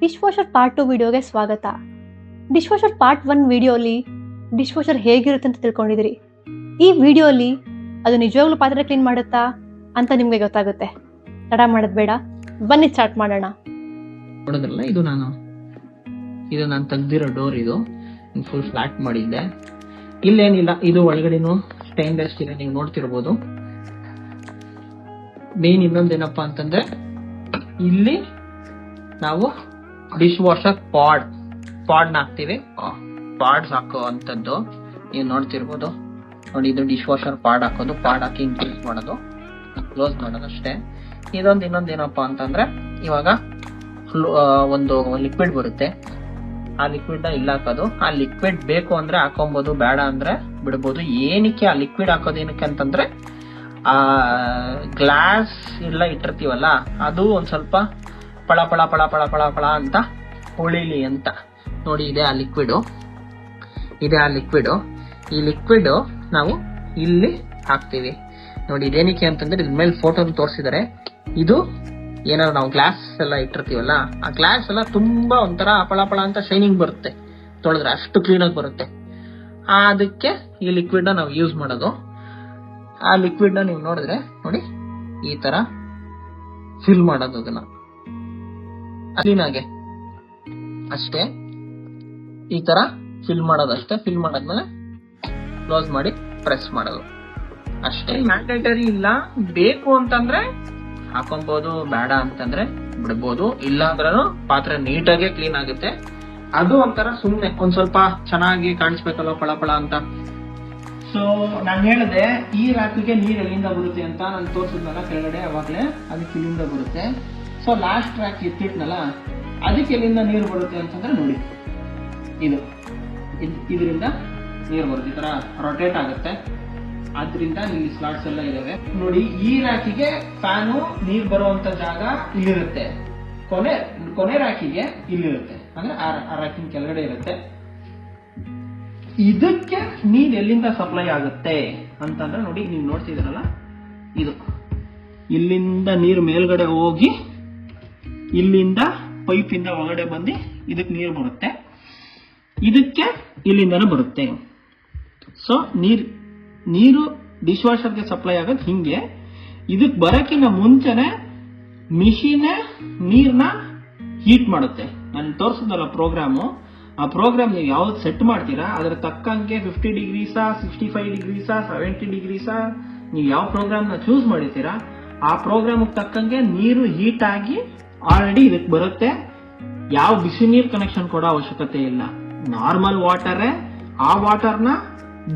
Dish washer part two ವಿಡಿಯೋಗೆ ಸ್ವಾಗತ. Dishwasher part one ವಿಡಿಯೋಲಿ ಡಿಶ್ ವಾಷರ್ ಹೇಗಿರುತ್ತೆ ಅಂತ ತಿಳ್ಕೊಂಡಿದ್ದೀರಿ. ಈ ವಿಡಿಯೋಲಿ ಅದು ನಿಜವಾಗ್ಲೂ ಪಾತ್ರೆ ಕ್ಲೀನ್ ಮಾಡುತ್ತಾ ಅಂತ ನಿಮಗೆ ಗೊತ್ತಾಗುತ್ತೆ. ತಡ ಮಾಡೋದು ಬೇಡ. ಬನ್ನಿ ಸ್ಟಾರ್ಟ್ ಮಾಡೋಣ. ನೋಡೋದ್ರಲ್ಲ, ಇದು ನಾನು ಇದು ನಾನು ತೆಗ್ದಿರೋ ಡೋರ್ ಇದು. ಫುಲ್ ಫ್ಲಾಟ್ ಮಾಡಿದ್ದೆ. ಇಲ್ಲೇನಿಲ್ಲ, ಇದು ಒಳಗಡೆನು ಸ್ಟೈನ್ಲೆಸ್ ಸ್ಟೀಲ್ ನೀವು ನೋಡ್ತಿರ್ಬೋದು. ಮೇನ್ ಇನ್ನೊಂದೇನಪ್ಪ ಅಂತಂದ್ರೆ, ಇಲ್ಲಿ ನಾವು ಡಿಶ್ ವಾಷರ್ ಪಾಡ್ ಪಾಡ್ನ ಹಾಕ್ತೀವಿ. ಪಾಡ್ಸ್ ಹಾಕೋ ಅಂತದ್ದು ನೀವು ನೋಡ್ತಿರ್ಬೋದು. ನೋಡಿ, ಇದು ಡಿಶ್ ವಾಷರ್ ಪಾಡ್ ಹಾಕೋದು. ಪಾಡ್ ಹಾಕಿ ಇನ್ಕ್ರೀಸ್ ಮಾಡೋದು. ಕ್ಲೋಸ್ ಮಾಡೋದು ಅಷ್ಟೇ. ಇದೊಂದು ಇನ್ನೊಂದು ಏನಪ್ಪ ಅಂತಂದ್ರೆ, ಇವಾಗ ಒಂದು ಲಿಕ್ವಿಡ್ ಬರುತ್ತೆ. ಆ ಲಿಕ್ವಿಡ್ ಇಲ್ಲ ಹಾಕೋದು ಆ ಲಿಕ್ವಿಡ್ ಬೇಕು ಅಂದ್ರೆ ಹಾಕೊಬಹುದು ಬೇಡ ಅಂದ್ರೆ ಬಿಡ್ಬೋದು. ಏನಕ್ಕೆ ಆ ಲಿಕ್ವಿಡ್ ಹಾಕೋದು ಏನಕ್ಕೆ ಅಂತಂದ್ರೆ, ಆ ಗ್ಲಾಸ್ ಎಲ್ಲ ಇಟ್ಟಿರ್ತೀವಲ್ಲ, ಅದು ಒಂದ್ ಸ್ವಲ್ಪ ಪಳ ಪಳ ಪಳ ಪಳ ಪಳ ಪಳ ಅಂತ ಉಳಿಲಿ ಅಂತ. ನೋಡಿ, ಇದೆ ಆ ಲಿಕ್ವಿಡ್ ಇದೆ ಆ ಲಿಕ್ವಿಡ್ ಈ ಲಿಕ್ವಿಡ್ ನಾವು ಇಲ್ಲಿ ಹಾಕ್ತೀವಿ. ನೋಡಿ, ಇದೇನಕ್ಕೆ ಅಂತಂದ್ರೆ ಇದ್ರ ಮೇಲೆ ಫೋಟೋ ತೋರಿಸಿದರೆ. ಇದು ಏನಾದ್ರು ನಾವು ಗ್ಲಾಸ್ ಎಲ್ಲ ಇಟ್ಟಿರ್ತೀವಲ್ಲ, ಆ ಗ್ಲಾಸ್ ಎಲ್ಲ ತುಂಬಾ ಒಂಥರ ಪಳ ಪಳ ಅಂತ ಶೈನಿಂಗ್ ಬರುತ್ತೆ. ತೊಳೆದ್ರೆ ಅಷ್ಟು ಕ್ಲೀನ್ ಆಗಿ ಬರುತ್ತೆ. ಅದಕ್ಕೆ ಈ ಲಿಕ್ವಿಡ್ ನಾವು ಯೂಸ್ ಮಾಡೋದು. ಆ ಲಿಕ್ವಿಡ್ ನೀವು ನೋಡಿದ್ರೆ, ನೋಡಿ, ಈ ತರ ಫಿಲ್ ಮಾಡೋದು ಅದನ್ನ. ಕ್ಲೀನ್ ಆಗಿ. ಅಷ್ಟೇ. ಈ ತರ ಫಿಲ್ ಮಾಡೋದು ಅಷ್ಟೇ ಫಿಲ್ ಮಾಡಾದ್ಮೇಲೆ ಕ್ಲೋಸ್ ಮಾಡಿ ಪ್ರೆಸ್ ಮಾಡೋದು. ಅಷ್ಟೇ. ಮ್ಯಾಂಡೇಟರಿ ಇಲ್ಲ. ಬೇಕು ಅಂತಂದ್ರೆ ಹಾಕೊಬಹುದು ಬೇಡ ಅಂತಂದ್ರೆ ಬಿಡ್ಬೋದು. ಇಲ್ಲ ಅಂದ್ರೂ ಪಾತ್ರೆ ನೀಟಾಗೆ ಕ್ಲೀನ್ ಆಗುತ್ತೆ. ಅದು ಒಂಥರ ಸುಮ್ನೆ ಒಂದ್ ಸ್ವಲ್ಪ ಚೆನ್ನಾಗಿ ಕಾಣಿಸ್ಬೇಕಲ್ಲ ಪಳ ಪಳ ಅಂತ. ಸೊ ನಾನು ಹೇಳಿದೆ, ಈ ರಾತ್ರಿಗೆ ನೀರು ಎಲ್ಲಿಂದ ಬರುತ್ತೆ ಅಂತ ನಾನು ತೋರಿಸಿದ್ನಲ್ಲ ಕೆಳಗಡೆ ಅವಾಗ್ಲೇ. ಅದಕ್ಕೆ ಇಲ್ಲಿಂದ ಬರುತ್ತೆ. ಸೊ ಲಾಸ್ಟ್ ಟ್ರ್ಯಾಕ್ ಎತ್ತಿಟ್ನಲ್ಲ, ಅದಕ್ಕೆ ಎಲ್ಲಿಂದ ನೀರು ಬರುತ್ತೆ ಅಂತಂದ್ರೆ ನೋಡಿ. ಇದು. ಇದ್- ಇದರಿಂದ ನೀರು ಬರುತ್ತೆ. ಈ ತರ ರೊಟೇಟ್ ಆಗುತ್ತೆ. ಆದ್ರಿಂದ ಇಲ್ಲಿ ಸ್ಲಾಟ್ಸ್ ಎಲ್ಲ ಇದಾವೆ. ನೋಡಿ, ಈ ರಾಕಿಗೆ ಫ್ಯಾನು ನೀರು ಬರುವಂತ ಜಾಗ ಇಲ್ಲಿರುತ್ತೆ. ಕೊನೆ ಕೊನೆ ರಾಕಿಗೆ ಇಲ್ಲಿರುತ್ತೆ. ಅಂದ್ರೆ ಆ ರಾಕಿನ ಕೆಳಗಡೆ ಇರುತ್ತೆ. ಇದಕ್ಕೆ ನೀರ್ ಎಲ್ಲಿಂದ ಸಪ್ಲೈ ಆಗುತ್ತೆ ಅಂತಂದ್ರೆ ನೋಡಿ, ನೀವು ನೋಡ್ತಿದ್ದೀರಲ್ಲ? ಇದು. ಇಲ್ಲಿಂದ ನೀರು ಮೇಲ್ಗಡೆ ಹೋಗಿ ಇಲ್ಲಿಂದ ಪೈಪ್ ಇಂದ ಒಳಗಡೆ ಬಂದು ಇದಕ್ಕೆ ನೀರು ಬರುತ್ತೆ. ಇದಕ್ಕೆ ಇಲ್ಲಿಂದನೂ ಬರುತ್ತೆ. ಸೊ ನೀರ್, ನೀರು ಡಿಶ್ ವಾಷರ್ಗೆ ಸಪ್ಲೈ ಆಗೋದು ಹಿಂಗೆ. ಇದಕ್ಕೆ ಬರೋಕ್ಕಿಂತ ಮುಂಚೆನೆ ಮಿಷಿನ್ ನೀರ್ನ ಹೀಟ್ ಮಾಡುತ್ತೆ. ನಾನು ತೋರಿಸಿದಲ್ಲ ಪ್ರೋಗ್ರಾಮು ಆ ಪ್ರೋಗ್ರಾಮ್ ನೀವು ಯಾವ್ದು ಸೆಟ್ ಮಾಡ್ತೀರಾ, ಅದ್ರ ತಕ್ಕಂಗೆ ಫಿಫ್ಟಿ ಡಿಗ್ರೀಸಾ ಸಿಕ್ಸ್ಟಿ ಫೈವ್ ಡಿಗ್ರೀಸಾ ಸೆವೆಂಟಿ ಡಿಗ್ರೀಸಾ ನೀವು ಯಾವ ಪ್ರೋಗ್ರಾಮ್ನ ಚೂಸ್ ಮಾಡಿರ್ತೀರಾ, ಆ ಪ್ರೋಗ್ರಾಮ್ ತಕ್ಕಂಗೆ ನೀರು ಹೀಟ್ ಆಗಿ ಆಲ್ರೆಡಿ ಇದಕ್ಕೆ ಬರುತ್ತೆ. ಯಾವ ಬಿಸಿ ನೀರು ಕನೆಕ್ಷನ್ ಕೊಡೋ ಅವಶ್ಯಕತೆ ಇಲ್ಲ. ನಾರ್ಮಲ್ ವಾಟರೇ ಆ ವಾಟರ್ನ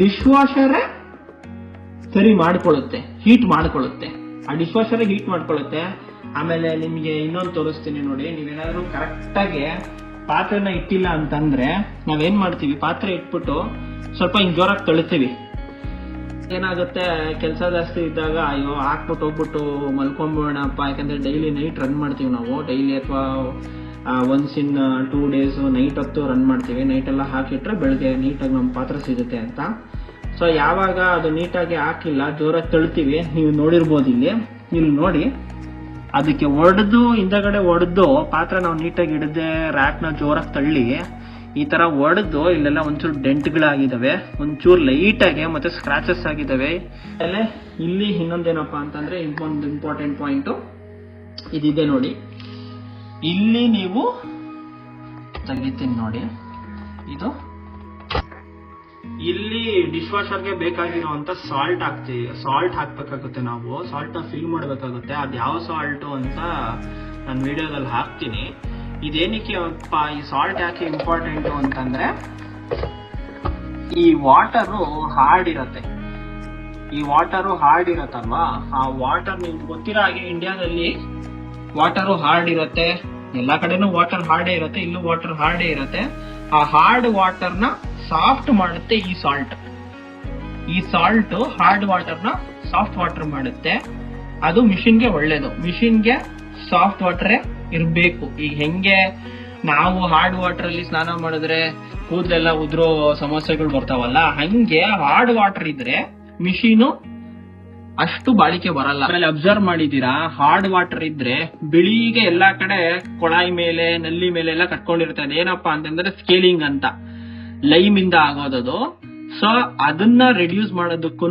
ಡಿಶ್ ವಾಷರೇ ಸರಿ ಮಾಡ್ಕೊಳ್ಳುತ್ತೆ ಹೀಟ್ ಮಾಡ್ಕೊಳ್ಳುತ್ತೆ. ಆ ಡಿಶ್ ವಾಷರ್ ಹೀಟ್ ಮಾಡ್ಕೊಳ್ಳುತ್ತೆ. ಆಮೇಲೆ ನಿಮಗೆ ಇನ್ನೊಂದು ತೋರಿಸ್ತೀನಿ ನೋಡಿ, ನೀವೇನಾದ್ರೂ ಕರೆಕ್ಟಾಗಿ ಪಾತ್ರೆನ ಇಟ್ಟಿಲ್ಲ ಅಂತಂದ್ರೆ ನಾವೇನ್ ಮಾಡ್ತೀವಿ, ಪಾತ್ರೆ ಇಟ್ಬಿಟ್ಟು ಸ್ವಲ್ಪ ಹಿಂಗ್ ಜೋರಾಗಿ ತಳ್ತೀವಿ. ಏನಾಗುತ್ತೆ, ಕೆಲಸ ಜಾಸ್ತಿ ಇದ್ದಾಗ, ಅಯ್ಯೋ, ಹಾಕ್ಬಿಟ್ಟು ಹೋಗ್ಬಿಟ್ಟು ಮಲ್ಕೊಂಬಿಡೋಣಪ್ಪ. ಯಾಕಂದ್ರೆ ಡೈಲಿ ನೈಟ್ ರನ್ ಮಾಡ್ತೀವಿ ನಾವು. ಡೈಲಿ ಅಥವಾ once in two days night ಹೊತ್ತು ರನ್ ಮಾಡ್ತೀವಿ. ನೈಟ್ ಎಲ್ಲ ಹಾಕಿಟ್ರೆ ಬೆಳಗ್ಗೆ ನೀಟಾಗಿ ನಮ್ಮ ಪಾತ್ರ ಸಿಗುತ್ತೆ ಅಂತ. ಸೊ ಯಾವಾಗ ಅದು ನೀಟಾಗಿ ಹಾಕಿಲ್ಲ, ಜೋರಾಗಿ ತಳ್ತೀವಿ. ನೀವು ನೋಡಿರ್ಬೋದು ಇಲ್ಲಿ. ಇಲ್ಲಿ ನೋಡಿ. ಅದಕ್ಕೆ ಒಡೆದು, ಹಿಂದಗಡೆ ಒಡೆದು ಪಾತ್ರೆ ನಾವು ನೀಟಾಗಿ ಹಿಡಿದೆ ರ್ಯಾಕ್ನ ಜೋರಾಗಿ ತಳ್ಳಿ ಈ ತರ ಒಡೆದು ಇಲ್ಲೆಲ್ಲ ಒಂಚೂರು ಡೆಂಟ್ಗಳಾಗಿದ್ದಾವೆ ಒಂಚೂರು ಲೈಟ್ ಆಗಿ ಮತ್ತೆ ಸ್ಕ್ರಾಚಸ್ ಆಗಿದ್ದಾವೆ ಆಮೇಲೆ ಇಲ್ಲಿ ಇನ್ನೊಂದೇನಪ್ಪ ಅಂತಂದ್ರೆ ಇನ್ನೊಂದು ಇಂಪಾರ್ಟೆಂಟ್ ಪಾಯಿಂಟ್ ಇದಿದೆ ನೋಡಿ. ಇಲ್ಲಿ ನೀವು ತೆಗಿತೀನಿ ನೋಡಿ. ಇದು ಇಲ್ಲಿ ಡಿಶ್ ವಾಷರ್ಗೆ ಬೇಕಾಗಿರುವಂತ ಸಾಲ್ಟ್ ಹಾಕ್ತೀವಿ ಸಾಲ್ಟ್ ಹಾಕ್ಬೇಕಾಗುತ್ತೆ ನಾವು. ಸಾಲ್ಟ್ ಫಿಲ್ ಮಾಡಬೇಕಾಗುತ್ತೆ. ಅದ್ ಯಾವ ಸಾಲ್ಟು ಅಂತ ನಾನು ವಿಡಿಯೋದಲ್ಲಿ ಹಾಕ್ತೀನಿ. ಇದೇನಕ್ಕೆ ಈ ಸಾಲ್ಟ್ ಯಾಕೆ ಇಂಪಾರ್ಟೆಂಟ್ ಅಂತಂದ್ರೆ, ಈ ವಾಟರು ಹಾರ್ಡ್ ಇರತ್ತೆ ಈ ವಾಟರು ಹಾರ್ಡ್ ಇರತ್ತಲ್ವಾ ಆ ವಾಟರ್ ನಿಮ್ಗೆ ಗೊತ್ತಿರೋ ಹಾಗೆ ಇಂಡಿಯಾದಲ್ಲಿ ವಾಟರು ಹಾರ್ಡ್ ಇರತ್ತೆ ಎಲ್ಲಾ ಕಡೆನೂ ವಾಟರ್ ಹಾರ್ಡೇ ಇರತ್ತೆ, ಇಲ್ಲೂ ವಾಟರ್ ಹಾರ್ಡೇ ಇರತ್ತೆ. ಆ ಹಾರ್ಡ್ ವಾಟರ್ನ ಸಾಫ್ಟ್ ಮಾಡುತ್ತೆ ಈ ಸಾಲ್ಟ್ ಈ ಸಾಲ್ಟ್ ಹಾರ್ಡ್ ವಾಟರ್ನ ಸಾಫ್ಟ್ ವಾಟರ್ ಮಾಡುತ್ತೆ. ಅದು ಮಿಷಿನ್ಗೆ ಒಳ್ಳೇದು. ಮಿಷಿನ್ಗೆ ಸಾಫ್ಟ್ ವಾಟರ್ ಇರಬೇಕು. ಈಗ ಹೆಂಗೆ ನಾವು ಹಾರ್ಡ್ ವಾಟರ್ ಅಲ್ಲಿ ಸ್ನಾನ ಮಾಡಿದ್ರೆ ಕೂದಲೆಲ್ಲ ಉದ್ರೋ ಸಮಸ್ಯೆಗಳು ಬರ್ತಾವಲ್ಲ, ಹಂಗೆ ಹಾರ್ಡ್ ವಾಟರ್ ಇದ್ರೆ ಮಿಷಿನು ಅಷ್ಟು ಬಾಳಿಕೆ ಬರಲ್ಲ. ಆಮೇಲೆ ಅಬ್ಸರ್ವ್ ಮಾಡಿದೀರಾ ಹಾರ್ಡ್ ವಾಟರ್ ಇದ್ರೆ ಬಿಳಿಗೆ ಎಲ್ಲಾ ಕಡೆ ಕೊಳಾಯಿ ಮೇಲೆ, ನಲ್ಲಿ ಮೇಲೆ ಎಲ್ಲ ಕಟ್ಕೊಂಡಿರ್ತದೆ. ಏನಪ್ಪ ಅಂತಂದ್ರೆ ಸ್ಕೇಲಿಂಗ್ ಅಂತ. ಲೈಮ್ ಇಂದ ಆಗೋದದು. ಸೊ ಅದನ್ನ ರೆಡ್ಯೂಸ್ ಮಾಡೋದಕ್ಕೂ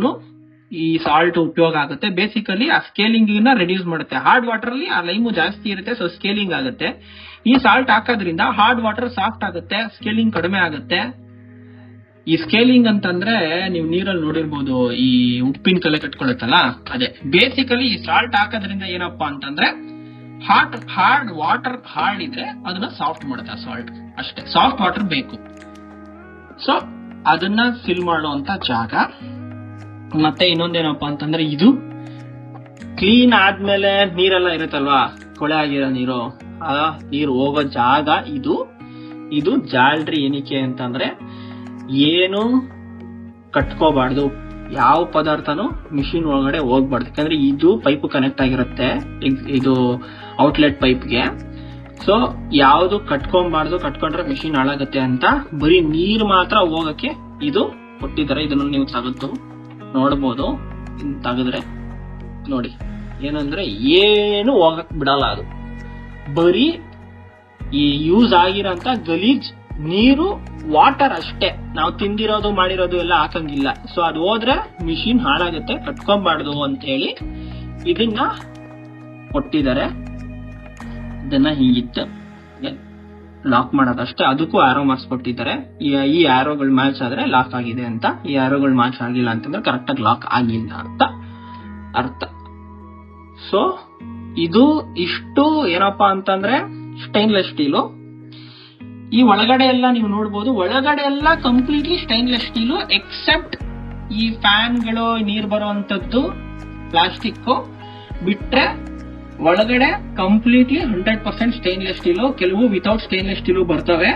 ಈ ಸಾಲ್ಟ್ ಉಪಯೋಗ ಆಗುತ್ತೆ. ಬೇಸಿಕಲಿ ಆ ಸ್ಕೇಲಿಂಗ್ನ ರೆಡ್ಯೂಸ್ ಮಾಡುತ್ತೆ. ಹಾರ್ಡ್ ವಾಟರ್ ಅಲ್ಲಿ ಆ ಲೈಮು ಜಾಸ್ತಿ ಇರುತ್ತೆ ಸೊ ಸ್ಕೇಲಿಂಗ್ ಆಗುತ್ತೆ. ಈ ಸಾಲ್ಟ್ ಹಾಕೋದ್ರಿಂದ ಹಾರ್ಡ್ ವಾಟರ್ ಸಾಫ್ಟ್ ಆಗುತ್ತೆ ಸ್ಕೇಲಿಂಗ್ ಕಡಿಮೆ ಆಗುತ್ತೆ. ಈ ಸ್ಕೇಲಿಂಗ್ ಅಂತಂದ್ರೆ ನೀವು ನೀರಲ್ಲಿ ನೋಡಿರ್ಬೋದು, ಈ ಉಪ್ಪಿನ ಕಲೆ ಕಟ್ಕೊಳತ್ತಲ್ಲ? ಅದೇ. ಬೇಸಿಕಲಿ ಈ ಸಾಲ್ಟ್ ಹಾಕೋದ್ರಿಂದ ಏನಪ್ಪಾ ಅಂತಂದ್ರೆ ಹಾಟ್ ಹಾರ್ಡ್ ವಾಟರ್ ಹಾರ್ಡ್ ಇದ್ರೆ ಅದನ್ನ ಸಾಫ್ಟ್ ಮಾಡುತ್ತೆ ಸಾಲ್ಟ್ ಅಷ್ಟೇ. ಸಾಫ್ಟ್ ವಾಟರ್ ಬೇಕು. ಸೊ ಅದನ್ನ ಫಿಲ್ ಮಾಡುವಂತ ಜಾಗ. ಮತ್ತೆ ಇನ್ನೊಂದೇನಪ್ಪ ಅಂತಂದ್ರೆ ಇದು ಕ್ಲೀನ್ ಆದ್ಮೇಲೆ ನೀರೆಲ್ಲ ಇರುತ್ತಲ್ವಾ? ಕೊಳೆ ಆಗಿರೋ ನೀರು. ಆ ನೀರು ಹೋಗೋ ಜಾಗ ಇದು. ಇದು ಜಾಲ್ರಿ ಏನಕ್ಕೆ ಅಂತಂದ್ರೆ ಏನು ಕಟ್ಕೋಬಾರ್ದು. ಯಾವ ಪದಾರ್ಥನೂ ಮಿಷಿನ್ ಒಳಗಡೆ ಹೋಗ್ಬಾರ್ದು. ಯಾಕಂದ್ರೆ ಇದು ಪೈಪ್ ಕನೆಕ್ಟ್ ಆಗಿರುತ್ತೆ. ಇದ್- ಔಟ್ಲೆಟ್ ಪೈಪ್ಗೆ ಸೊ ಯಾವುದು ಕಟ್ಕೊಂಬಾರ್ದು, ಕಟ್ಕೊಂಡ್ರೆ ಮಿಷಿನ್ ಹಾಳಾಗುತ್ತೆ ಅಂತ ಬರೀ ನೀರು ಮಾತ್ರ ಹೋಗಕ್ಕೆ ಇದು ಕೊಟ್ಟಿದ್ದಾರೆ. ಇದನ್ನು ನೀವು ತೆಗೆದು. ನೋಡ್ಬೋದು. ತೆಗೆದ್ರೆ ನೋಡಿ, ಏನಂದ್ರೆ ಏನು ಹೋಗಕ್ ಬಿಡಲ್ಲ ಅದು. ಬರೀ ಈ ಯೂಸ್ ಆಗಿರೋಂತ ಗಲೀಜ್, ನೀರು ವಾಟರ್ ಅಷ್ಟೇ. ನಾವು ತಿಂದಿರೋದು, ಮಾಡಿರೋದು ಎಲ್ಲ ಹಾಕಂಗಿಲ್ಲ. ಸೊ ಅದು ಹೋದ್ರೆ ಮಿಷಿನ್ ಹಾಳಾಗುತ್ತೆ, ಕಟ್ಕೊಂಬಾರ್ದು ಅಂತ ಹೇಳಿ ಇದನ್ನ ಕೊಟ್ಟಿದ್ದಾರೆ. ಇದನ್ನ ಹೀಗಿತ್ತು. ಲಾಕ್ ಮಾಡೋದಷ್ಟೇ. ಅದಕ್ಕೂ ಆರೋ ಮಾರ್ಕ್ಸ್ ಕೊಟ್ಟಿದ್ದಾರೆ. ಈ ಆರೋಗಳು ಮ್ಯಾಚ್ ಆದ್ರೆ ಲಾಕ್ ಆಗಿದೆ ಅಂತ. ಈ ಆರೋಗಳು ಮ್ಯಾಚ್ ಆಗಿಲ್ಲ ಅಂತಂದ್ರೆ ಕರೆಕ್ಟ್ ಆಗಿ ಲಾಕ್ ಆಗಿಲ್ಲ ಅಂತ ಅರ್ಥ. ಸೊ ಇದು ಇಷ್ಟು ಏನಪ್ಪಾ ಅಂತಂದ್ರೆ ಸ್ಟೈನ್ಲೆಸ್ ಸ್ಟೀಲು ಈ ಒಳಗಡೆ ಎಲ್ಲ ನೀವು ನೋಡ್ಬೋದು, ಒಳಗಡೆ ಎಲ್ಲ ಕಂಪ್ಲೀಟ್ಲಿ ಸ್ಟೈನ್ಲೆಸ್ ಸ್ಟೀಲು ಎಕ್ಸೆಪ್ಟ್ ಈ ಫ್ಯಾನ್ಗಳು ನೀರ್ ಬರುವಂತದ್ದು ಪ್ಲಾಸ್ಟಿಕ್ ಬಿಟ್ರೆ ಒಳಗಡೆ completely hundred percent stainless steel ಕೆಲವು ವಿತೌಟ್ ಸ್ಟೈನ್ಲೆಸ್ ಸ್ಟೀಲು ಬರ್ತವೆ.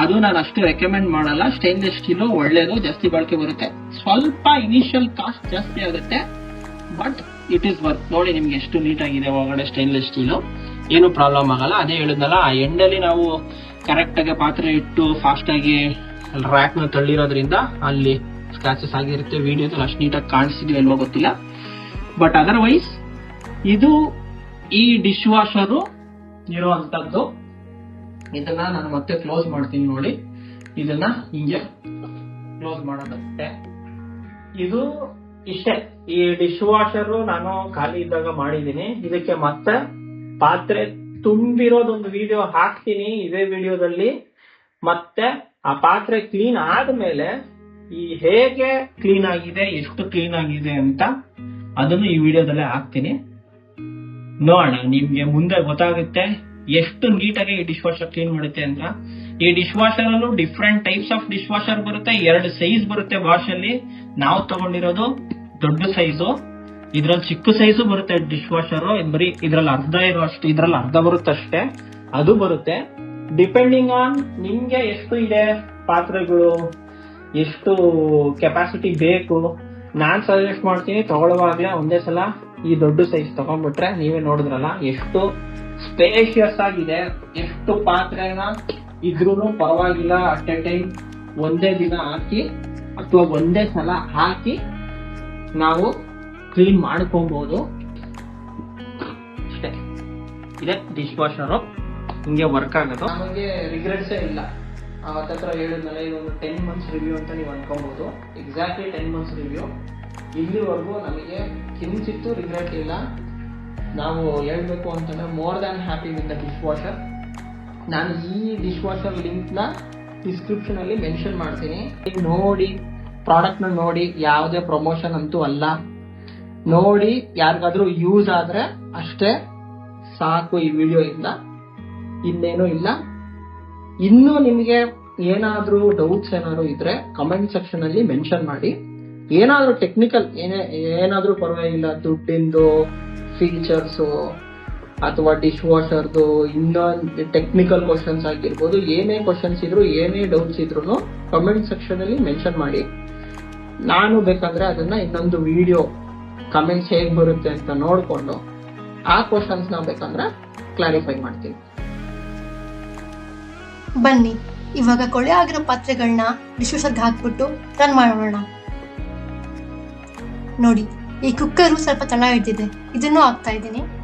ಅದು ನಾನು ಅಷ್ಟು ರೆಕಮೆಂಡ್ ಮಾಡಲ್ಲ. ಸ್ಟೈನ್ಲೆಸ್ ಸ್ಟೀಲು ಒಳ್ಳೇದು, ಜಾಸ್ತಿ ಬಾಳಿಕೆ ಬರುತ್ತೆ. ಸ್ವಲ್ಪ ಇನಿಷಿಯಲ್ ಕಾಸ್ಟ್ ಜಾಸ್ತಿ ಆಗುತ್ತೆ ಬಟ್ ಇಟ್ ಈಸ್ ವರ್ತ್ ನೋಡಿ ನಿಮ್ಗೆ ಎಷ್ಟು ನೀಟ್ ಆಗಿದೆ ಒಳಗಡೆ ಸ್ಟೈನ್ಲೆಸ್ ಸ್ಟೀಲು ಏನು ಪ್ರಾಬ್ಲಮ್ ಆಗಲ್ಲ. ಅದೇ ಹೇಳಿದ್ನಲ್ಲ ಆ ಎಂಡಲ್ಲಿ ನಾವು ಕರೆಕ್ಟ್ ಆಗಿ ಪಾತ್ರೆ ಇಟ್ಟು ಫಾಸ್ಟ್ ಆಗಿ ರ್ಯಾಕ್ನ ತಳ್ಳಿರೋದ್ರಿಂದ ಅಲ್ಲಿ ಸ್ಕ್ರಾಚಸ್ ಆಗಿರುತ್ತೆ. ವಿಡಿಯೋದಲ್ಲಿ ಅಷ್ಟು ನೀಟಾಗಿ ಕಾಣಿಸಿದ್ವಿ ಗೊತ್ತಿಲ್ಲ. ಬಟ್ ಅದರ್ವೈಸ್ ಇದು ಈ ಡಿಶ್ ವಾಷರು ಇರುವಂತದ್ದು. ಇದನ್ನ ನಾನು ಮತ್ತೆ ಕ್ಲೋಸ್ ಮಾಡ್ತೀನಿ ನೋಡಿ. ಇದನ್ನ ಹಿಂಗೆ ಕ್ಲೋಸ್ ಮಾಡೋದಷ್ಟೇ. ಇದು ಇಷ್ಟೇ. ಈ ಡಿಶ್ ವಾಷರ್ ನಾನು ಖಾಲಿ ಇದ್ದಾಗ ಮಾಡಿದ್ದೀನಿ. ಇದಕ್ಕೆ ಮತ್ತೆ ಪಾತ್ರೆ ತುಂಬಿರೋದೊಂದು ವಿಡಿಯೋ ಹಾಕ್ತೀನಿ ಇದೇ ವಿಡಿಯೋದಲ್ಲಿ ಮತ್ತೆ ಆ ಪಾತ್ರೆ ಕ್ಲೀನ್ ಆದ್ಮೇಲೆ ಈ ಹೇಗೆ ಕ್ಲೀನ್ ಆಗಿದೆ, ಎಷ್ಟು ಕ್ಲೀನ್ ಆಗಿದೆ ಅಂತ ಅದನ್ನು ಈ ವಿಡಿಯೋದಲ್ಲೇ ಹಾಕ್ತೀನಿ. ನೋಡೋಣ ನಿಮ್ಗೆ ಮುಂದೆ ಗೊತ್ತಾಗುತ್ತೆ ಎಷ್ಟು ನೀಟಾಗಿ ಈ ಡಿಶ್ ವಾಷರ್ ಕ್ಲೀನ್ ಮಾಡುತ್ತೆ ಅಂತ. ಈ ಡಿಶ್ ವಾಷರ್ ಅಲ್ಲೂ different types of dishwasher ಬರುತ್ತೆ. ಎರಡು ಸೈಜ್ ಬರುತ್ತೆ ವಾಶ್ ಅಲ್ಲಿ. ನಾವು ತಗೊಂಡಿರೋದು ದೊಡ್ಡ ಸೈಜು ಇದ್ರಲ್ಲಿ ಚಿಕ್ಕ ಸೈಜು ಬರುತ್ತೆ ಡಿಶ್ ವಾಷರ್ ಬರೀ ಇದ್ರಲ್ಲಿ ಅರ್ಧ ಇರೋ ಅಷ್ಟು, ಇದ್ರಲ್ಲಿ ಅರ್ಧ ಬರುತ್ತೆ ಅಷ್ಟೇ. ಅದು ಬರುತ್ತೆ. ಡಿಪೆಂಡಿಂಗ್ ಆನ್ ನಿಮ್ಗೆ ಎಷ್ಟು ಇದೆ ಪಾತ್ರೆಗಳು, ಎಷ್ಟು ಕೆಪಾಸಿಟಿ ಬೇಕು, ನಾನ್ ಸಜೆಸ್ಟ್ ಮಾಡ್ತೀನಿ ತಗೊಳ್ಳುವಾಗ ಒಂದೇ ಸಲ ಈ ದೊಡ್ಡ ಸೈಜ್ ತಗೊಂಡ್ಬಿಟ್ರೆ ನೀವೇ ನೋಡಿದ್ರಲ್ಲ ಎಷ್ಟು ಸ್ಪೇಷಿಯಸ್ ಆಗಿದೆ, ಎಷ್ಟು ಪಾತ್ರೆನ ಇದ್ರೂ ಪರವಾಗಿಲ್ಲ. ಅಟ್ ಎ ಟೈಮ್ ಒಂದೇ ದಿನ ಹಾಕಿ ಅಥವಾ ಒಂದೇ ಸಲ ಹಾಕಿ ನಾವು ಕ್ಲೀನ್ ಮಾಡ್ಕೊಬಹುದು ಅಷ್ಟೇ. ಇದೆ ಡಿಶ್ ವಾಷರು ಹಿಂಗೆ ವರ್ಕ್ ಆಗೋದು. ನಮಗೆ ರಿಗ್ರೆಟ್ಸೇ ಇಲ್ಲ. ಅವತ್ತತ್ರ ಹೇಳಿದ್ಮೇಲೆ ಇದೊಂದು ಟೆನ್ ಮಂತ್ಸ್ ರಿವ್ಯೂ ಅಂತ ನೀವು ಅನ್ಕೊಬಹುದು ಎಕ್ಸಾಕ್ಟ್ಲಿ ಟೆನ್ ಮಂತ್ಸ್ ರಿವ್ಯೂ ಇಲ್ಲಿವರೆಗೂ ನಮಗೆ ಕಿಂಚಿತ್ತು ರಿಗ್ರೆಟ್ ಇಲ್ಲ. ನಾವು ಹೇಳಬೇಕು ಅಂತಂದರೆ more than happy with the dishwasher ನಾನು ಈ ಡಿಶ್ ವಾಷರ್ ಲಿಂಕ್ನ ಡಿಸ್ಕ್ರಿಪ್ಷನ್ ಅಲ್ಲಿ ಮೆನ್ಷನ್ ಮಾಡ್ತೀನಿ. ನೋಡಿ ಪ್ರಾಡಕ್ಟ್ನ ನೋಡಿ, ಯಾವುದೇ ಪ್ರಮೋಷನ್ ಅಂತೂ ಅಲ್ಲ. ನೋಡಿ, ಯಾರಿಗಾದ್ರೂ ಯೂಸ್ ಆದ್ರೆ ಅಷ್ಟೇ ಸಾಕು ಈ ವಿಡಿಯೋ ಇಂದ. ಇನ್ನೇನು ಇಲ್ಲ. ಇನ್ನು ನಿಮಗೆ ಏನಾದರೂ ಡೌಟ್ಸ್ ಏನಾದ್ರು ಇದ್ರೆ ಕಮೆಂಟ್ ಸೆಕ್ಷನ್ ಅಲ್ಲಿ ಮೆನ್ಷನ್ ಮಾಡಿ. ಏನಾದ್ರೂ ಟೆಕ್ನಿಕಲ್ ಏನೇ, ಏನಾದರೂ ಪರವಾಗಿಲ್ಲ. ದುಡ್ಡಿಂದು ಫೀಚರ್ಸು ಅಥವಾ ಡಿಶ್ ವಾಷರ್ದು ಇನ್ನೊಂದು ಟೆಕ್ನಿಕಲ್ ಕ್ವಶನ್ಸ್ ಆಗಿರ್ಬೋದು, ಏನೇ ಕ್ವಶನ್ಸ್ ಇದ್ರು, ಏನೇ ಡೌಟ್ಸ್ ಇದ್ರು ಕಮೆಂಟ್ ಸೆಕ್ಷನ್ ಅಲ್ಲಿ ಮೆನ್ಷನ್ ಮಾಡಿ. ನಾನು ಬೇಕಂದ್ರೆ ಅದನ್ನ ಇನ್ನೊಂದು ವಿಡಿಯೋ ಕಮೆಂಟ್ಸ್ ಹೇಗ್ ಬರುತ್ತೆ ಅಂತ ನೋಡಿಕೊಂಡು, ಆ ಕ್ವಶನ್ಸ್ ನಾವು ಬೇಕಂದ್ರೆ ಕ್ಲಾರಿಫೈ ಮಾಡ್ತೀನಿ. ಬನ್ನಿ, ಇವಾಗ ಕೊಳೆ ಆಗಿರೋ ಪಾತ್ರೆಗಳನ್ನ ಡಿಶ್ವಾಷರ್ಗೆ ಹಾಕ್ಬಿಟ್ಟು ರನ್ ಮಾಡೋಣ. ನೋಡಿ ಈ ಕುಕ್ಕರು ಸ್ವಲ್ಪ ತಳ ಹಿಡ್ದಿದೆ. ಇದನ್ನು ಹಾಕ್ತಾ ಇದ್ದೀನಿ.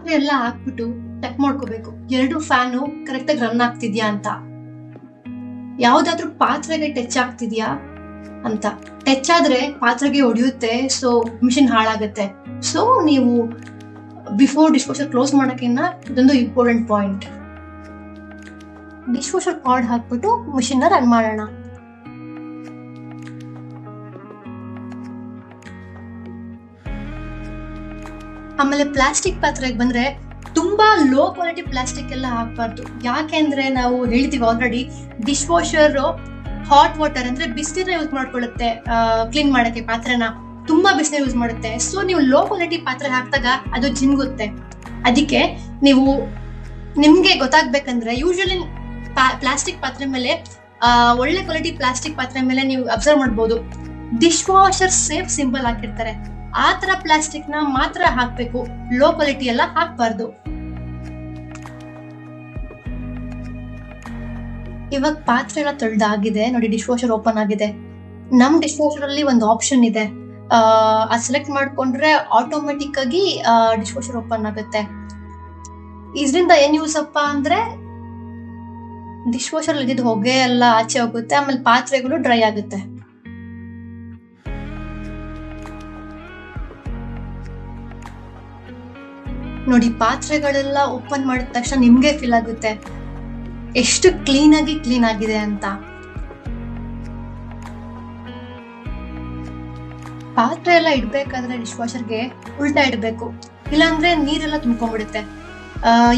ಪಾತ್ರೆ ಎಲ್ಲ ಹಾಕ್ಬಿಟ್ಟು ಚೆಕ್ ಮಾಡ್ಕೋಬೇಕು. ಎರಡು ಫ್ಯಾನು ಕರೆಕ್ಟ್ ಆಗಿ ರನ್ ಆಗ್ತಿದ್ಯಾ ಅಂತ. ಯಾವ್ದಾದ್ರು ಪಾತ್ರೆಗೆ ಟಚ್ ಆಗ್ತಿದ್ಯಾ ಅಂತ. ಟಚ್ ಆದ್ರೆ ಪಾತ್ರೆಗೆ ಹೊಡೆಯುತ್ತೆ ಸೊ ಮಿಷಿನ್ ಹಾಳಾಗುತ್ತೆ. ಸೊ ನೀವು ಬಿಫೋರ್ ಡಿಶ್ ವಾಷರ್ ಕ್ಲೋಸ್ ಮಾಡೋಕ್ಕಿಂತ ಇದೊಂದು important point dishwasher card ಹಾಕ್ಬಿಟ್ಟು ಮಿಷಿನ್ ರನ್ ಮಾಡೋಣ. ಆಮೇಲೆ ಪ್ಲಾಸ್ಟಿಕ್ ಪಾತ್ರೆಗೆ ಬಂದ್ರೆ ತುಂಬಾ ಲೋ ಕ್ವಾಲಿಟಿ ಪ್ಲಾಸ್ಟಿಕ್ ಎಲ್ಲ ಹಾಕ್ಬಾರ್ದು. ಯಾಕೆಂದ್ರೆ ನಾವು ಹೇಳ್ತೀವಿ already dishwasher hot water ಅಂದ್ರೆ ಬಿಸಿನೀರನ್ನ ಯೂಸ್ ಮಾಡ್ಕೊಳ್ಳುತ್ತೆ. ಕ್ಲೀನ್ ಮಾಡಕ್ಕೆ ಪಾತ್ರೆನ ತುಂಬಾ ಬಿಸಿನೀರು ಯೂಸ್ ಮಾಡುತ್ತೆ. ಸೊ ನೀವು ಲೋ ಕ್ವಾಲಿಟಿ ಪಾತ್ರೆ ಹಾಕಿದಾಗ ಅದು ಜಿಂಗುತ್ತೆ ಅದಕ್ಕೆ ನೀವು ನಿಮ್ಗೆ ಗೊತ್ತಾಗ್ಬೇಕಂದ್ರೆ ಯೂಶಲಿ ಪ್ಲಾಸ್ಟಿಕ್ ಪಾತ್ರೆ ಮೇಲೆ ಒಳ್ಳೆ ಕ್ವಾಲಿಟಿ ಪ್ಲಾಸ್ಟಿಕ್ ಪಾತ್ರೆ ಮೇಲೆ ನೀವು ಅಬ್ಸರ್ವ್ ಮಾಡ್ಬೋದು. ಡಿಶ್ ವಾಷರ್ ಸೇಫ್ ಸಿಂಬಲ್ ಹಾಕಿರ್ತಾರೆ. ಆ ತರ ಪ್ಲಾಸ್ಟಿಕ್ನ ಮಾತ್ರ ಹಾಕ್ಬೇಕು. ಲೋ ಕ್ವಾಲಿಟಿ ಎಲ್ಲ ಹಾಕ್ಬಾರ್ದು. ಇವಾಗ ಪಾತ್ರೆ ಎಲ್ಲ ತೊಳೆದಾಗಿದೆ. ನೋಡಿ ಡಿಶ್ ವಾಷರ್ ಓಪನ್ ಆಗಿದೆ. ನಮ್ ಡಿಶ್ ವಾಷರ್ ಅಲ್ಲಿ ಒಂದು ಆಪ್ಷನ್ ಇದೆ. ಅದು ಸೆಲೆಕ್ಟ್ ಮಾಡ್ಕೊಂಡ್ರೆ ಆಟೋಮೆಟಿಕ್ ಆಗಿ ಡಿಶ್ ವಾಷರ್ ಓಪನ್ ಆಗುತ್ತೆ. ಇದರಿಂದ ಏನ್ ಯೂಸ್ ಅಪ್ಪ ಅಂದ್ರೆ ಡಿಶ್ ವಾಷರ್ ಇದ್ದಿದ್ದು ಹೊಗೆ ಎಲ್ಲ ಆಚೆ ಹೋಗುತ್ತೆ. ಆಮೇಲೆ ಪಾತ್ರೆಗಳು ಡ್ರೈ ಆಗುತ್ತೆ. ನೋಡಿ, ಪಾತ್ರೆಗಳೆಲ್ಲ ಓಪನ್ ಮಾಡಿದ ತಕ್ಷಣ ನಿಮ್ಗೆ ಫೀಲ್ ಆಗುತ್ತೆ. ಎಷ್ಟು ಕ್ಲೀನ್ ಆಗಿ ಕ್ಲೀನ್ ಆಗಿದೆ ಅಂತ. ಪಾತ್ರೆ ಎಲ್ಲ ಇಡ್ಬೇಕಾದ್ರೆ ಡಿಶ್ ವಾಷರ್ಗೆ ಉಲ್ಟಾ ಇಡಬೇಕು. ಇಲ್ಲಾಂದ್ರೆ ನೀರೆಲ್ಲ ತುಂಬ್ಕೊಂಡ್ಬಿಡುತ್ತೆ.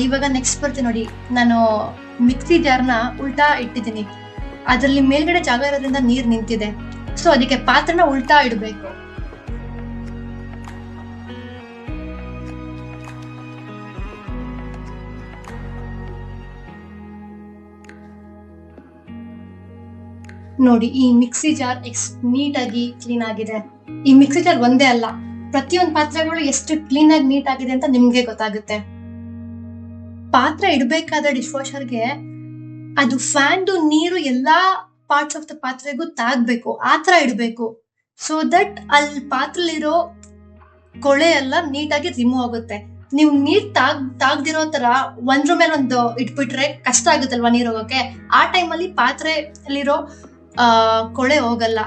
ಇವಾಗ ನೆಕ್ಸ್ಟ್ ಬರ್ತೀನಿ ನೋಡಿ. ನಾನು ಮಿಕ್ಸಿ ಜಾರ್ನ ಉಲ್ಟಾ ಇಟ್ಟಿದ್ದೀನಿ. ಅದರಲ್ಲಿ ಮೇಲ್ಗಡೆ ಜಾಗ ಇರೋದ್ರಿಂದ ನೀರು ನಿಂತಿದೆ. ಸೊ ಅದಕ್ಕೆ ಪಾತ್ರನ ಉಲ್ಟಾ ಇಡಬೇಕು. ನೋಡಿ, ಈ ಮಿಕ್ಸಿ ಜಾರ್ ಎಕ್ಸ್ ನೀಟಾಗಿ ಕ್ಲೀನ್ ಆಗಿದೆ. ಈ ಮಿಕ್ಸಿ ಜಾರ್ ಒಂದೇ ಅಲ್ಲ, ಪ್ರತಿಯೊಂದು ಪಾತ್ರೆಗಳು ಎಷ್ಟು ಕ್ಲೀನ್ ಆಗಿ ನೀಟ್ ಆಗಿದೆ ಅಂತ ನಿಮ್ಗೆ ಗೊತ್ತಾಗುತ್ತೆ. ಪಾತ್ರೆ ಇಡಬೇಕಾದ ಡಿಶ್ ವಾಷರ್ಗೆ ಅದು ಫ್ಯಾನ್ದು, ನೀರು ಎಲ್ಲಾ ಪಾರ್ಟ್ಸ್ ಆಫ್ ದ ಪಾತ್ರೆಗೂ ತಾಗ್ಬೇಕು, ಆ ತರ ಇಡ್ಬೇಕು. ಸೊ ದಟ್ ಅಲ್ಲಿ ಪಾತ್ರೆಲಿರೋ ಕೊಳೆ ಎಲ್ಲ ನೀಟಾಗಿ ರಿಮೂವ್ ಆಗುತ್ತೆ. ನೀವು ನೀರ್ ತಾಗ್, ತಾಗ್ದಿರೋ ತರ ಒಂದ್ರ ಮೇಲೆ ಒಂದು ಇಟ್ಬಿಟ್ರೆ ಕಷ್ಟ ಆಗುತ್ತಲ್ವಾ ನೀರ್ ಹೋಗೋಕೆ ಆ ಟೈಮಲ್ಲಿ ಪಾತ್ರೆಲಿರೋ ಆ ಕೊಳೆ ಹೋಗಲ್ಲ.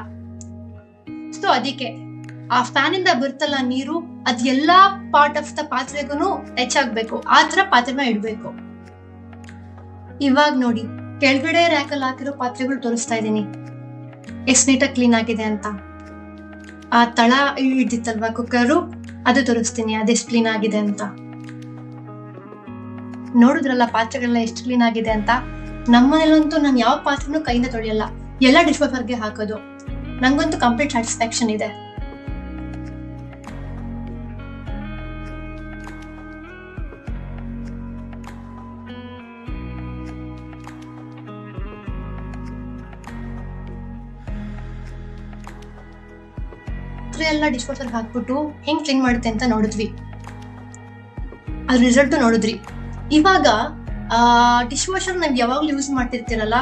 ಸೊ ಅದಕ್ಕೆ ಆ ಫ್ಯಾನ್ ಇಂದ ಬರ್ತಲ್ಲ ನೀರು, ಅದ್ ಎಲ್ಲಾ ಪಾರ್ಟ್ ಆಫ್ ದ ಪಾತ್ರೆಗೂ ಟಚ್ ಆಗ್ಬೇಕು. ಆ ತರ ಪಾತ್ರೆನ ಇಡ್ಬೇಕು. ಇವಾಗ ನೋಡಿ, ಕೆಳಗಡೆ ರ್ಯಾಕಲ್ಲಿ ಹಾಕಿರೋ ಪಾತ್ರೆಗಳು ತೋರಿಸ್ತಾ ಇದ್ದೀನಿ. ಎಷ್ಟು ನೀಟಾಗಿ ಕ್ಲೀನ್ ಆಗಿದೆ ಅಂತ. ಆ ತಳ ಹಿಡಿದಿತ್ತಲ್ವಾ ಕುಕ್ಕರು ಅದು ತೋರಿಸ್ತೀನಿ, ಅದೆಷ್ಟು ಕ್ಲೀನ್ ಆಗಿದೆ ಅಂತ. ನೋಡಿದ್ರಲ್ಲ ಪಾತ್ರೆಗಳೆಲ್ಲ ಎಷ್ಟು ಕ್ಲೀನ್ ಆಗಿದೆ ಅಂತ. ನಮ್ಮನೇಲಂತೂ ನಾನು ಯಾವ ಪಾತ್ರೆನೂ ಕೈಯಿಂದ ತೊಳೆಯಲ್ಲ. ಎಲ್ಲ ಡಿಶ್ ವಾಷರ್ಗೆ ಹಾಕೋದು. ನಂಗಂತೂ ಕಂಪ್ಲೀಟ್ ಸ್ಯಾಟಿಸ್ಫ್ಯಾಕ್ಷನ್ ಇದೆ. ಎಲ್ಲ ಡಿಶ್ ವಾಷರ್ ಹಾಕ್ಬಿಟ್ಟು ಹೆಂಗ್ ಕ್ಲೀನ್ ಮಾಡುತ್ತೆ ಅಂತ ನೋಡಿದ್ವಿ. ಅದ್ರ ರಿಸಲ್ಟ್ ನೋಡಿದ್ರಿ. ಇವಾಗ ಡಿಶ್ ವಾಷರ್ ನಾವ್ ಯಾವಾಗ್ಲೂ ಯೂಸ್ ಮಾಡ್ತಿರ್ತೀರಲ್ಲ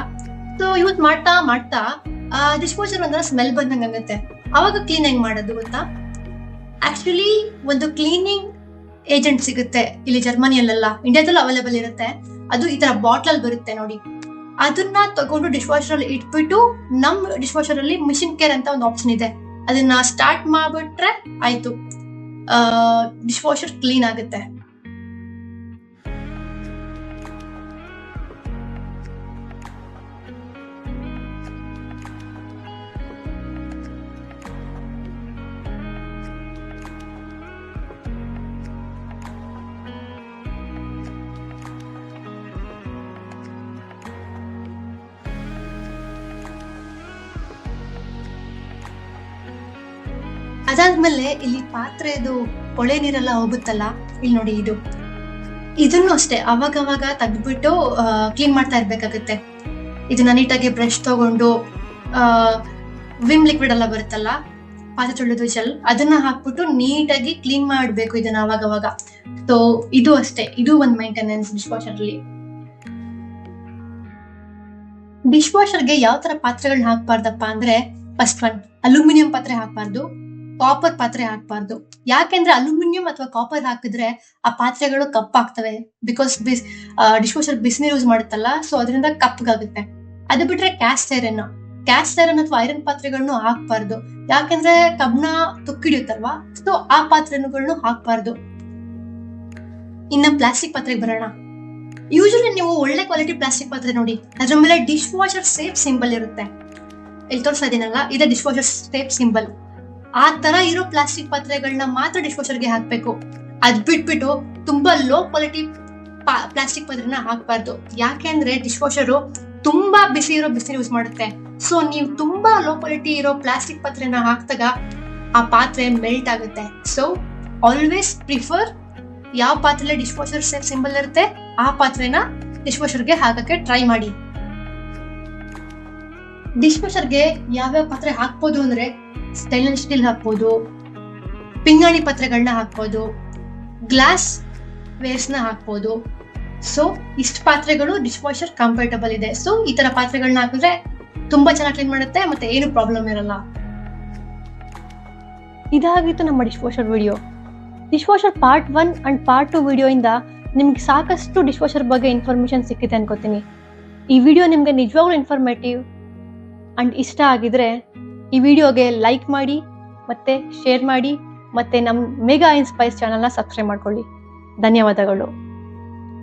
ಸೊ ಯೂಸ್ ಮಾಡ್ತಾ ಮಾಡ್ತಾ ಡಿಶ್ ವಾಷರ್ ಒಂಥರ ಸ್ಮೆಲ್ ಬಂದಂಗೆ ಆಗುತ್ತೆ. ಅವಾಗ ಕ್ಲೀನ್ ಹೆಂಗ್ ಮಾಡೋದು ಗೊತ್ತಾ? ಆಕ್ಚುಲಿ ಒಂದು ಕ್ಲೀನಿಂಗ್ ಏಜೆಂಟ್ ಸಿಗುತ್ತೆ ಇಲ್ಲಿ ಜರ್ಮನಿಯಲ್ಲೆಲ್ಲ. ಇಂಡಿಯಾದಲ್ಲೂ ಅವೈಲೇಬಲ್ ಇರುತ್ತೆ. ಅದು ಈ ತರ ಬಾಟ್ಲಲ್ಲಿ ಬರುತ್ತೆ ನೋಡಿ. ಅದನ್ನ ತಗೊಂಡು ಡಿಶ್ ಅಲ್ಲಿ ಇಟ್ಬಿಟ್ಟು, ನಮ್ ಡಿಶ್ ವಾಷರ್ ಅಲ್ಲಿ ಮಿಷಿನ್ ಕೇರ್ ಅಂತ ಒಂದು ಆಪ್ಷನ್ ಇದೆ. ಅದನ್ನ ಸ್ಟಾರ್ಟ್ ಮಾಡ್ಬಿಟ್ರೆ ಆಯ್ತು. ಡಿಶ್ ವಾಷರ್ ಕ್ಲೀನ್ ಆಗುತ್ತೆ. ಅದಾದ್ಮೇಲೆ ಇಲ್ಲಿ ಪಾತ್ರೆದು ಕೊಳೆ ನೀರೆಲ್ಲ ಹೋಗುತ್ತಲ್ಲ, ಇಲ್ಲಿ ನೋಡಿ ಇದು. ಇದನ್ನು ಅಷ್ಟೇ, ಅವಾಗವಾಗ ತೆಗ್ದ್ಬಿಟ್ಟು ಕ್ಲೀನ್ ಮಾಡ್ತಾ ಇರ್ಬೇಕಾಗತ್ತೆ. ಇದನ್ನ ನೀಟಾಗಿ ಬ್ರಷ್ ತಗೊಂಡು ವಿಮ್ ಲಿಕ್ವಿಡ್ ಎಲ್ಲ ಬರುತ್ತಲ್ಲ, ಪಾತ್ರೆ ತೊಳೆದು ಜೆಲ್ ಅದನ್ನ ಹಾಕ್ಬಿಟ್ಟು ನೀಟಾಗಿ ಕ್ಲೀನ್ ಮಾಡಬೇಕು ಇದನ್ನ ಅವಾಗವಾಗ. ಸೊ ಇದು ಅಷ್ಟೇ, ಇದು ಒಂದು ಮೈಂಟೆನೆನ್ಸ್ ಡಿಶ್ ವಾಷರ್ ಡಿಶ್ ವಾಷರ್ಗೆ ಯಾವ ತರ ಪಾತ್ರೆಗಳನ್ನ ಹಾಕ್ಬಾರ್ದಪ್ಪ ಅಂದ್ರೆ ಫಸ್ಟ್ ಒನ್ ಅಲ್ಯೂಮಿನಿಯಂ ಪಾತ್ರೆ ಹಾಕ್ಬಾರ್ದು. ಕಾಪರ್ ಪಾತ್ರೆ ಹಾಕ್ಬಾರ್ದು. ಯಾಕೆಂದ್ರೆ ಅಲ್ಯೂಮಿನಿಯಂ ಅಥವಾ ಕಾಪರ್ ಹಾಕಿದ್ರೆ ಆ ಪಾತ್ರೆಗಳು ಕಪ್ಪಾಗ್ತವೆ. ಬಿಕಾಸ್ ಬಿಸ್ ಡಿಶ್ ವಾಷರ್ ಬಿಸಿನೀರು ಯೂಸ್ ಮಾಡುತ್ತಲ್ಲ ಸೊ ಅದರಿಂದ ಕಪ್ಪಗಾಗುತ್ತೆ ಅದು ಬಿಟ್ರೆ ಕ್ಯಾಸ್ಟ್ ಐರನ್ ಕ್ಯಾಸ್ಟ್ ಐರನ್ ಅಥವಾ ಐರನ್ ಪಾತ್ರೆಗಳನ್ನು ಹಾಕ್ಬಾರ್ದು. ಯಾಕೆಂದ್ರೆ ಕಬ್ನ ತುಕ್ಕಿಡಿಯುತ್ತಲ್ವಾ? ಸೊ ಆ ಪಾತ್ರೆಗಳನ್ನು ಹಾಕ್ಬಾರ್ದು. ಇನ್ನ ಪ್ಲಾಸ್ಟಿಕ್ ಪಾತ್ರೆಗೆ ಬರೋಣ. ಯೂಶಲಿ ನೀವು ಒಳ್ಳೆ ಕ್ವಾಲಿಟಿ ಪ್ಲಾಸ್ಟಿಕ್ ಪಾತ್ರೆ ನೋಡಿ. ಅದ್ರ ಮೇಲೆ ಡಿಶ್ ವಾಷರ್ ಸೇಫ್ ಸಿಂಬಲ್ ಇರುತ್ತೆ. ಇಲ್ಲಿ ತೋರಿಸ್ತಾ ಇದೀನಲ್ಲ ಇದೆ ಡಿಶ್ ವಾಷರ್ ಸೇಫ್ ಸಿಂಬಲ್ ಆ ತರ ಇರೋ ಪ್ಲಾಸ್ಟಿಕ್ ಪಾತ್ರೆಗಳನ್ನ ಮಾತ್ರ ಡಿಶ್ ವಾಷರ್ಗೆ ಹಾಕ್ಬೇಕು. ಅದ್ ಬಿಟ್ಬಿಟ್ಟು ತುಂಬಾ ಲೋ ಕ್ವಾಲಿಟಿ ಪ್ಲಾಸ್ಟಿಕ್ ಪಾತ್ರೆನ ಹಾಕ್ಬಾರ್ದು. ಯಾಕೆ ಅಂದ್ರೆ ಡಿಶ್ ವಾಷರು ತುಂಬಾ ಬಿಸಿ ಇರೋ ಬಿಸಿ ಯೂಸ್ ಮಾಡುತ್ತೆ. ಸೊ ನೀವು ತುಂಬಾ ಲೋ ಕ್ವಾಲಿಟಿ ಇರೋ ಪ್ಲಾಸ್ಟಿಕ್ ಪಾತ್ರೆನ ಹಾಕ್ದಾಗ ಆ ಪಾತ್ರೆ ಮೆಲ್ಟ್ ಆಗುತ್ತೆ. ಸೊ ಆಲ್ವೇಸ್ ಪ್ರಿಫರ್ ಯಾವ ಪಾತ್ರೆ ಡಿಶ್ ವಾಷರ್ ಸಿಂಬಲ್ ಇರುತ್ತೆ, ಆ ಪಾತ್ರೆನ ಡಿಶ್ ವಾಷರ್ಗೆ ಹಾಕಕ್ಕೆ ಟ್ರೈ ಮಾಡಿ. ಡಿಶ್ ವಾಷರ್ಗೆ ಯಾವ್ಯಾವ ಪಾತ್ರೆ ಹಾಕ್ಬೋದು ಅಂದ್ರೆ ಸ್ಟೈನ್ಲೆಸ್ ಸ್ಟೀಲ್ ಹಾಕ್ಬೋದು, ಪಿಂಗಾಣಿ ಪತ್ರೆಗಳನ್ನ ಹಾಕ್ಬೋದು, ಗ್ಲಾಸ್ ವೇರ್ಸ್ನ ಹಾಕ್ಬೋದು. ಸೊ ಇಷ್ಟು ಪಾತ್ರೆಗಳು ಡಿಶ್ ವಾಷರ್ ಕಂಫರ್ಟಬಲ್ ಇದೆ. ಸೊ ಈ ತರ ಪಾತ್ರೆಗಳನ್ನ ಹಾಕಿದ್ರೆ ತುಂಬಾ ಚೆನ್ನಾಗಿ ಕ್ಲೀನ್ ಮಾಡುತ್ತೆ ಮತ್ತೆ ಏನು ಪ್ರಾಬ್ಲಮ್ ಇರಲ್ಲ. ಇದಾಗಿತ್ತು ನಮ್ಮ dishwasher video dishwasher part one and part two ವಿಡಿಯೋಯಿಂದ ನಿಮ್ಗೆ ಸಾಕಷ್ಟು ಡಿಶ್ ವಾಷರ್ ಬಗ್ಗೆ ಇನ್ಫಾರ್ಮೇಶನ್ ಸಿಕ್ಕಿದೆ ಅನ್ಕೋತೀನಿ. ಈ ವಿಡಿಯೋ ನಿಮಗೆ ನಿಜವಾಗ್ಲೂ ಇನ್ಫಾರ್ಮೇಟಿವ್ ಅಂಡ್ ಇಷ್ಟ ಆಗಿದ್ರೆ ಈ ವಿಡಿಯೋಗೆ ಲೈಕ್ ಮಾಡಿ, ಮತ್ತೆ ಶೇರ್ ಮಾಡಿ, ಮತ್ತೆ ನಮ್ಮ ಮೆಗಾ ಇನ್ಸ್ಪೈರ್ಸ್ ಚಾನಲ್ನ ಸಬ್ಸ್ಕ್ರೈಬ್ ಮಾಡ್ಕೊಳ್ಳಿ. ಧನ್ಯವಾದಗಳು.